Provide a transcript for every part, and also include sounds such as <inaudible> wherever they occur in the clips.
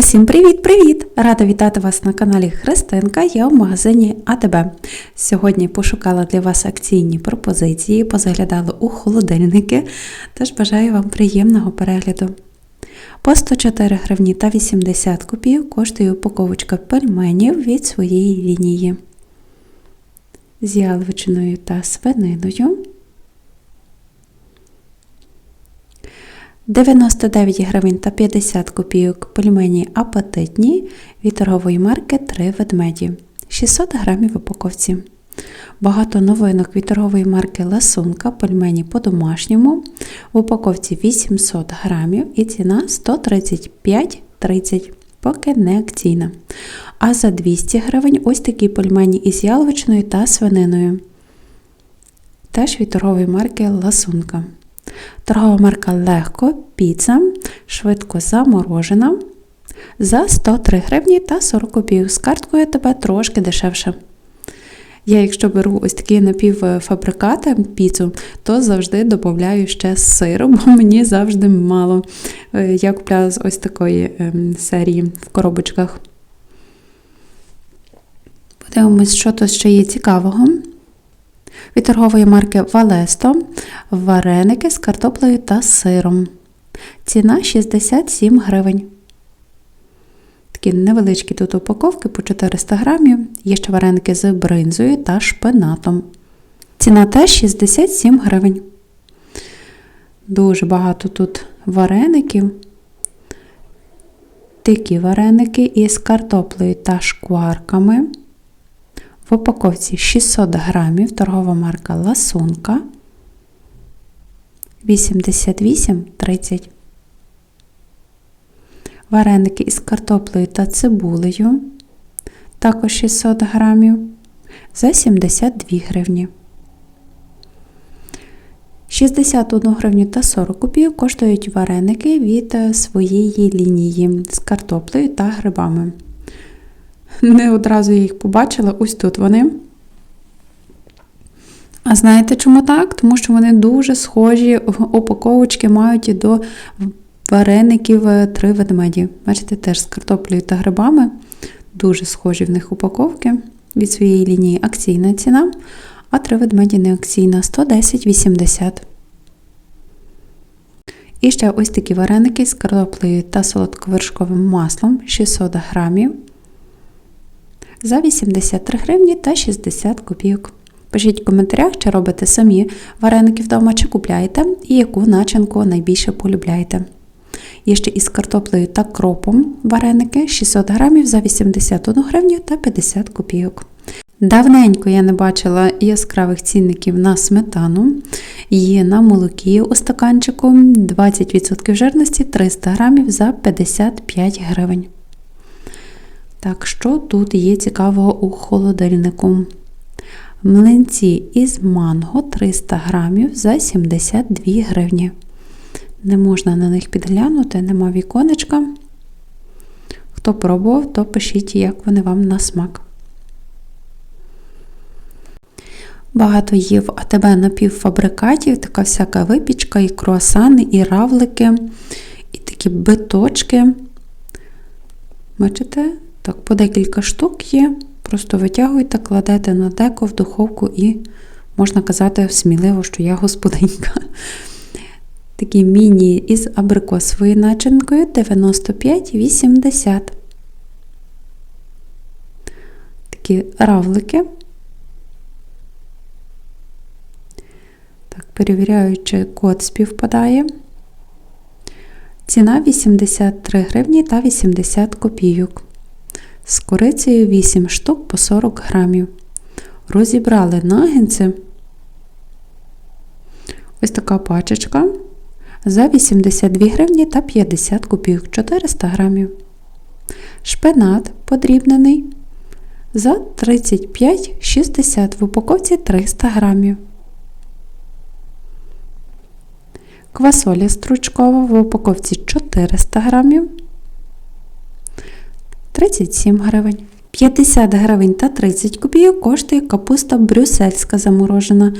Усім привіт-привіт! Рада вітати вас на каналі Христинка. Я в магазині АТБ. Сьогодні пошукала для вас акційні пропозиції, позаглядала у холодильники, тож бажаю вам приємного перегляду. По 104 гривні та 80 копійок коштує упаковочка пельменів від своєї лінії. З яловичиною та свининою. 99 гривень та 50 копійок пельмені апетитні від торгової марки 3 ведмеді. 600 грамів в упаковці. Багато новинок від торгової марки Ласунка, пельмені по-домашньому. В упаковці 800 грамів і ціна 135,30, поки не акційна. А за 200 гривень ось такі пельмені із яловичною та свининою. Теж від торгової марки Ласунка. Торгова марка Легко, піца, швидко заморожена. За 103 гривні та 40 копійок. З карткою тебе трошки дешевше. Я, якщо беру ось такі напівфабрикати піцу, то завжди додаю ще сиру, бо <laughs> мені завжди мало. Е, я купляла з ось такої ем, серії в коробочках. Подивимось, що тут ще є цікавого. Від торгової марки Валесто вареники з картоплею та сиром. Ціна 67 гривень. Такі невеличкі тут упаковки по 400 грамів. Є ще вареники з бринзою та шпинатом. Ціна теж 67 гривень. Дуже багато тут вареників. Такі вареники із картоплею та шкварками. В упаковці 600 грамів торгова марка Ласунка 88,30. Вареники із картоплею та цибулею також 600 грамів за 72 гривні. 61 гривню та 40 копійок коштують вареники від своєї лінії з картоплею та грибами. Не одразу я їх побачила, ось тут вони. А знаєте чому так? Тому що вони дуже схожі, упаковочки мають і до вареників три ведмеді. Бачите, теж з картоплею та грибами. Дуже схожі в них упаковки. Від своєї лінії акційна ціна, а три ведмеді не акційна 110,80. І ще ось такі вареники з картоплею та солодковершковим маслом 600 грамів за 83 гривні та 60 копійок. Пишіть в коментарях, чи робите самі вареники вдома, чи купляєте, і яку начинку найбільше полюбляєте. Є ще із картоплею та кропом вареники 600 грамів за 81 гривню та 50 копійок. Давненько я не бачила яскравих цінників на сметану. Є на молокі у стаканчику 20% жирності 300 грамів за 55 гривень. Так, що тут є цікавого у холодильнику? Млинці із манго 300 грамів за 72 гривні. Не можна на них підглянути, нема віконечка. Хто пробував, то пишіть, як вони вам на смак. Багато є в АТБ напівфабрикатів, така всяка випічка, і круасани, і равлики, і такі биточки. Бачите? Так, по декілька штук є. Просто витягуєте, кладете на деко в духовку і можна казати сміливо, що я господинька. <laughs> Такі міні із абрикосовою начинкою 95,80. Такі равлики. Так, перевіряю, чи код співпадає. Ціна 83 гривні та 80 копійок з корицею 8 штук по 40 грамів. Розібрали нагінці. Ось така пачечка за 82 гривні та 50 копійок 400 грамів. Шпинат подрібнений за 35,60 в упаковці 300 грамів. Квасоля стручкова в упаковці 400 грамів. 37 гривень. 50 гривень та 30 копійок коштує капуста брюссельська заморожена.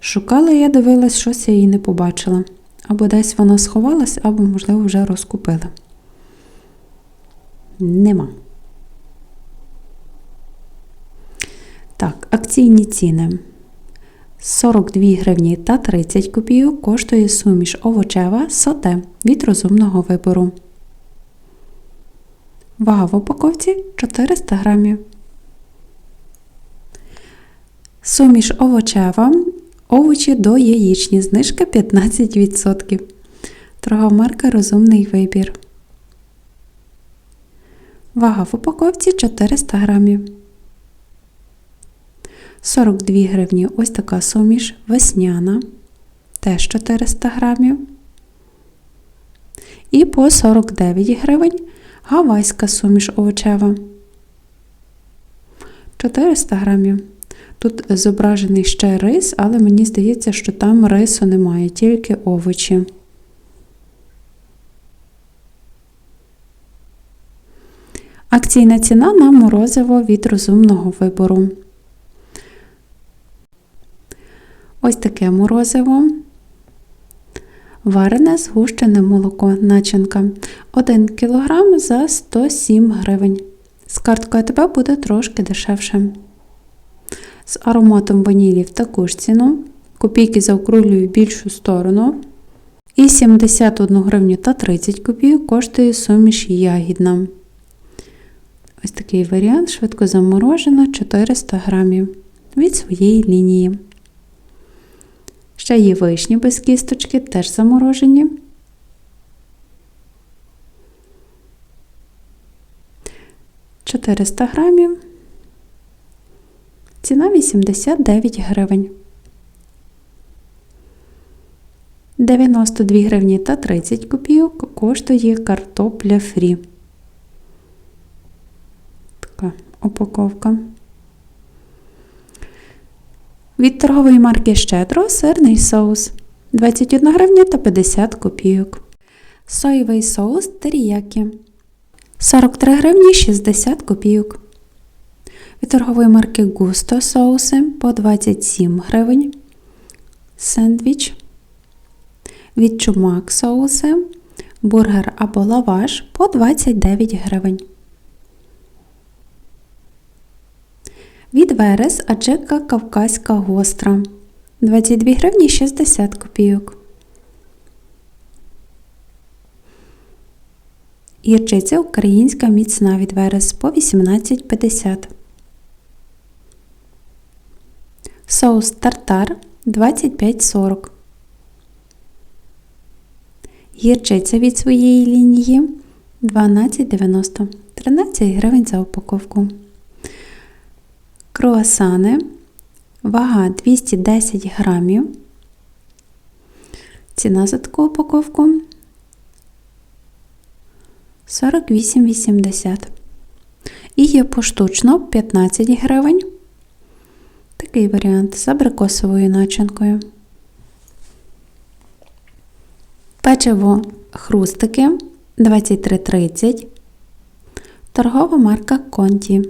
Шукала я дивилась, щось я її не побачила. Або десь вона сховалась, або, можливо, вже розкупила. Нема. Так, акційні ціни. 42 гривні та 30 копійок коштує суміш овочева соте від розумного вибору. Вага в упаковці 400 грамів. Суміш овочева. Овочі до яєчні. Знижка 15%. Торгова марка Розумний вибір. Вага в упаковці 400 грамів. 42 гривні ось така суміш весняна. Теж 400 грамів. І по 49 гривень гавайська суміш овочева. 400 грамів. Тут зображений ще рис, але мені здається, що там рису немає, тільки овочі. Акційна ціна на морозиво від розумного вибору. Ось таке морозиво. Варене згущене молоко начинка. 1 кг за 107 гривень. З карткою АТБ буде трошки дешевше. З ароматом ванілі в таку ж ціну. Копійки заокруглюю більшу сторону. І 71 гривню та 30 копійок коштує суміш ягідна. Ось такий варіант, швидко заморожена 400 грамів від своєї лінії. Ще є вишні без кісточки, теж заморожені. Чотириста грамів. Ціна 89 гривень. 92 гривні та 30 копійок коштує картопля фрі. Така упаковка. Від торгової марки Щедро сирний соус 21 гривня та 50 копійок. Соєвий соус теріякі 43 гривні 60 копійок. Від торгової марки Густо соуси по 27 гривень. Сендвіч. Від чумак соуси. Бургер або лаваш по 29 гривень. Від Верес аджика кавказька гостра 22 гривні 60 копійок. Гірчиця українська міцна від Верес по 18,50. Соус тартар 25,40. Гірчиця від своєї лінії 12,90. 13 гривень за упаковку. Круасани. Вага 210 грамів. Ціна за таку упаковку 48,80. І є поштучно 15 гривень. Такий варіант з абрикосовою начинкою. Печиво хрустики 23,30. Торгова марка Конті.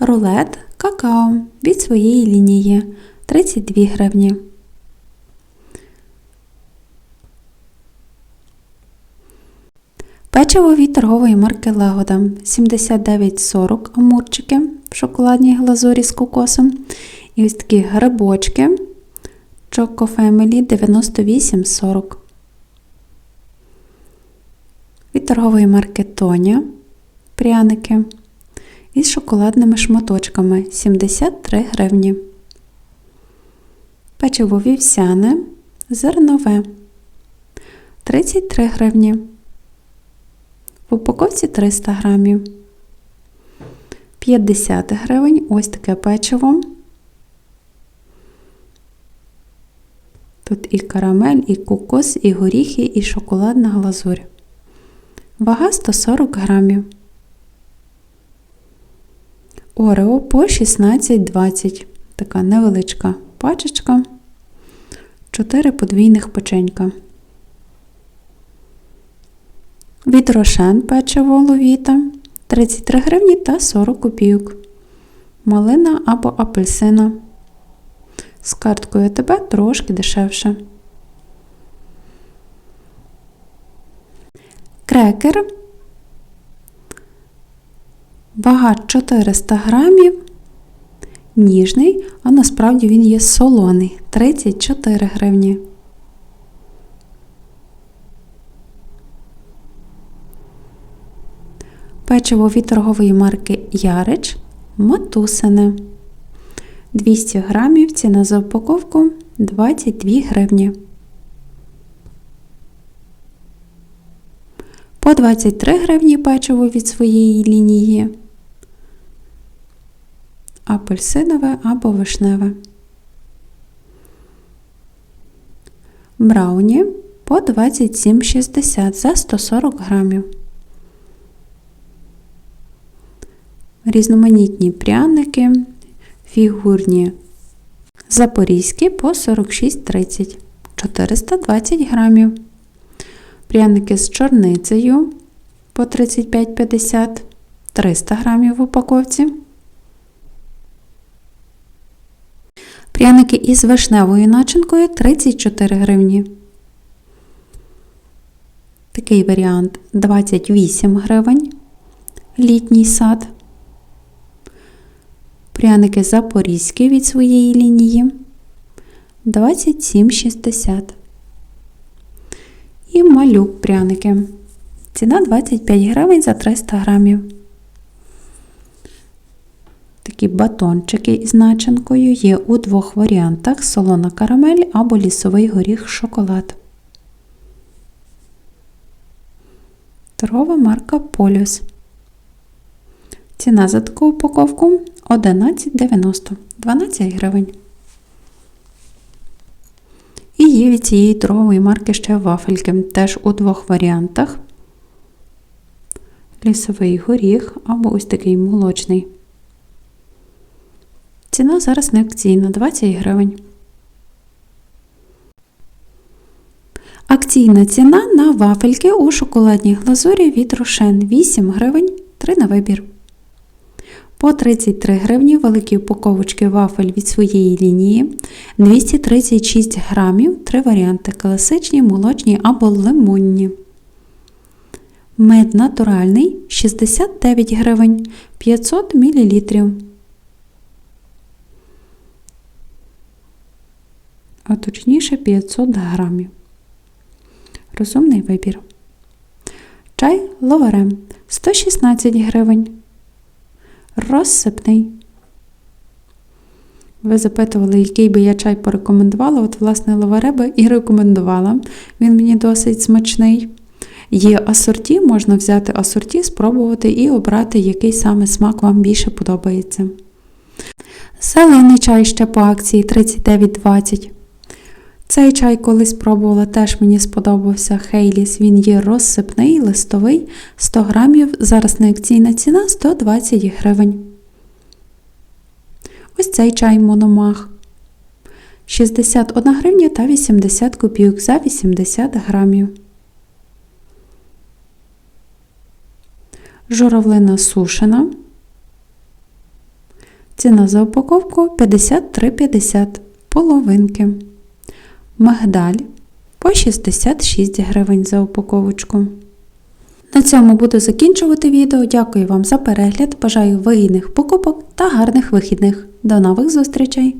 Рулет какао від своєї лінії 32 гривні. Печиво від торгової марки Лагода 79,40 амурчики в шоколадній глазурі з кокосом. І ось такі грибочки Choco Family 98,40. Від торгової марки Тоня пряники із шоколадними шматочками 73 гривні. Печиво вівсяне зернове 33 гривні. В упаковці 300 грамів. 50 гривень ось таке печиво. Тут і карамель, і кокос, і горіхи, і шоколадна глазурь. Вага 140 грамів. Орео по 16,20. Така невеличка пачечка. 4 подвійних печенька. Від рошен печиво ловіта 33 гривні та 40 копійок. Малина або апельсина. З карткою АТБ трошки дешевше. Крекер. Вага 400 грамів. Ніжний, а насправді він є солоний 34 гривні. Печиво від торгової марки Ярич Матусине. 200 грамів ціна за упаковку 22 гривні. По 23 гривні печиво від своєї лінії. Апельсинове або вишневе. Брауні по 27,60 за 140 грамів. Різноманітні пряники, фігурні запорізькі по 46,30 420 грамів. Пряники з чорницею по 35,50 300 грамів в упаковці. Пряники із вишневою начинкою 34 гривні. Такий варіант 28 гривень. Літній сад. Пряники запорізькі від своєї лінії 27,60. І малюк пряники. Ціна 25 гривень за 300 грамів. Такі батончики із начинкою є у двох варіантах: солона карамель або лісовий горіх шоколад. Торгова марка Полюс. Ціна за таку упаковку 11,90 12 гривень. І є від цієї торгової марки ще вафельки, теж у двох варіантах. Лісовий горіх або ось такий молочний. Ціна зараз не акційна 20 гривень. Акційна ціна на вафельки у шоколадній глазурі від Рошен 8 гривень 3 на вибір. По 33 гривні великі упаковочки вафель від своєї лінії 236 грамів, три варіанти класичні, молочні або лимонні. Мед натуральний 69 гривень 500 мл. А точніше 500 грамів. Розумний вибір. Чай ловарем 116 гривень. Розсипний. Ви запитували, який би я чай порекомендувала. От, власне, лаваре би і рекомендувала. Він мені досить смачний. Є асорті, можна взяти асорті, спробувати і обрати, який саме смак вам більше подобається. Зелений чай ще по акції 39,20. Цей чай колись пробувала, теж мені сподобався Хейліс. Він є розсипний, листовий, 100 грамів. Зараз неакційна ціна 120 гривень. Ось цей чай Мономах. 61 гривня та 80 копійок за 80 грамів. Журавлина сушена. Ціна за упаковку 53,50 половинки. Мигдаль по 66 гривень за упаковочку. На цьому буду закінчувати відео. Дякую вам за перегляд. Бажаю вигідних покупок та гарних вихідних. До нових зустрічей!